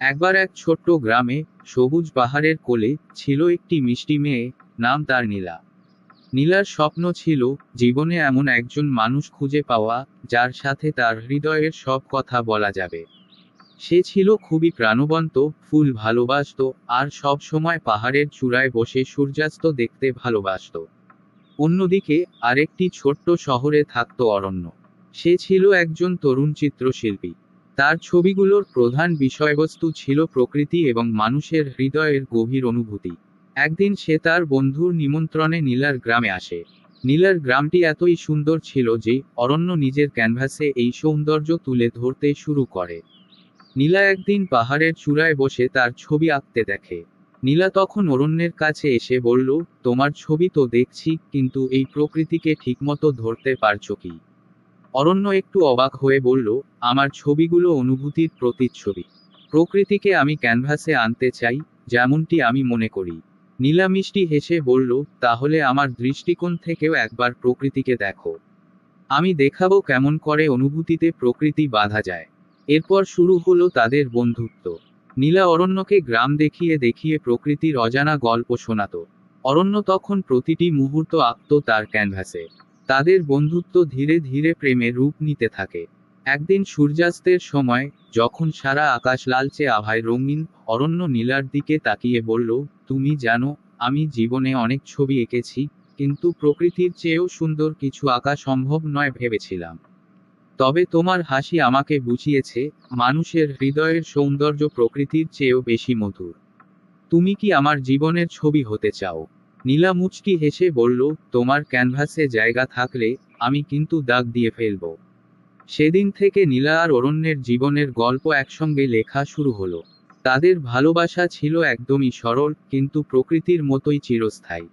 একবার এক ছোট্ট গ্রামে সবুজ পাহাড়ের কোলে ছিল একটি মিষ্টি মেয়ে, নাম তার নীলা। নীলার স্বপ্ন ছিল জীবনে এমন একজন মানুষ খুঁজে পাওয়া, যার সাথে তার হৃদয়ের সব কথা বলা যাবে। সে ছিল খুবই প্রাণবন্ত, ফুল ভালোবাসতো, আর সব সময় পাহাড়ের চূড়ায় বসে সূর্যাস্ত দেখতে ভালোবাসতো। অন্যদিকে আরেকটি ছোট্ট শহরে থাকত অরণ্য। সে ছিল একজন তরুণ চিত্রশিল্পী। তার ছবিগুলোর প্রধান বিষয়বস্তু ছিল প্রকৃতি এবং মানুষের হৃদয়ের গভীর অনুভূতি। একদিন সে তার বন্ধুর নিমন্ত্রণে নীলার গ্রামে আসে। নীলার গ্রামটি এতই সুন্দর ছিল যে অরণ্য নিজের ক্যানভাসে এই সৌন্দর্য তুলে ধরতে শুরু করে। নীলা একদিন পাহাড়ের চূড়ায় বসে তার ছবি আঁকতে দেখে। নীলা তখন অরণ্যের কাছে এসে বলল, তোমার ছবি তো দেখছি, কিন্তু এই প্রকৃতিকে ঠিকমতো ধরতে পারছ কি? অরণ্য একটু অবাক হয়ে বলল, আমার ছবিগুলো অনুভূতির প্রতিচ্ছবি। প্রকৃতিকে আমি ক্যানভাসে আনতে চাই, যেমনটি আমি মনে করি। নীলা মিষ্টি হেসে বলল, তাহলে আমার দৃষ্টিকোণ থেকেও একবার প্রকৃতিকে দেখো। আমি দেখাবো কেমন করে অনুভূতিতে প্রকৃতি বাধা যায়। এরপর শুরু হলো তাদের বন্ধুত্ব। নীলা অরণ্যকে গ্রাম দেখিয়ে দেখিয়ে প্রকৃতির অজানা গল্প শোনাত। অরণ্য তখন প্রতিটি মুহূর্ত আঁকত তার ক্যানভাসে। তাদের বন্ধুত্ব ধীরে ধীরে প্রেমে রূপ নিতে থাকে। একদিন সূর্যাস্তের সময়, যখন সারা আকাশ লালচে আভায় রঙিন, অরণ্য নীলার দিকে তাকিয়ে বলল, তুমি জানো, আমি জীবনে অনেক ছবি এঁকেছি, কিন্তু প্রকৃতির চেয়েও সুন্দর কিছু আঁকা সম্ভব নয় ভেবেছিলাম। তবে তোমার হাসি আমাকে বুঝিয়েছে, মানুষের হৃদয়ের সৌন্দর্য প্রকৃতির চেয়েও বেশি মধুর। তুমি কি আমার জীবনের ছবি হতে চাও? নীলা মুচকি হেসে বলল, তোমার ক্যানভাসে জায়গা থাকলে আমি কিন্তু দাগ দিয়ে ফেলব। সেদিন থেকে নীলা আর অরণ্যের জীবনের গল্প একসঙ্গে লেখা শুরু হলো। তাদের ভালোবাসা ছিল একদমই সরল, কিন্তু প্রকৃতির মতোই চিরস্থায়ী।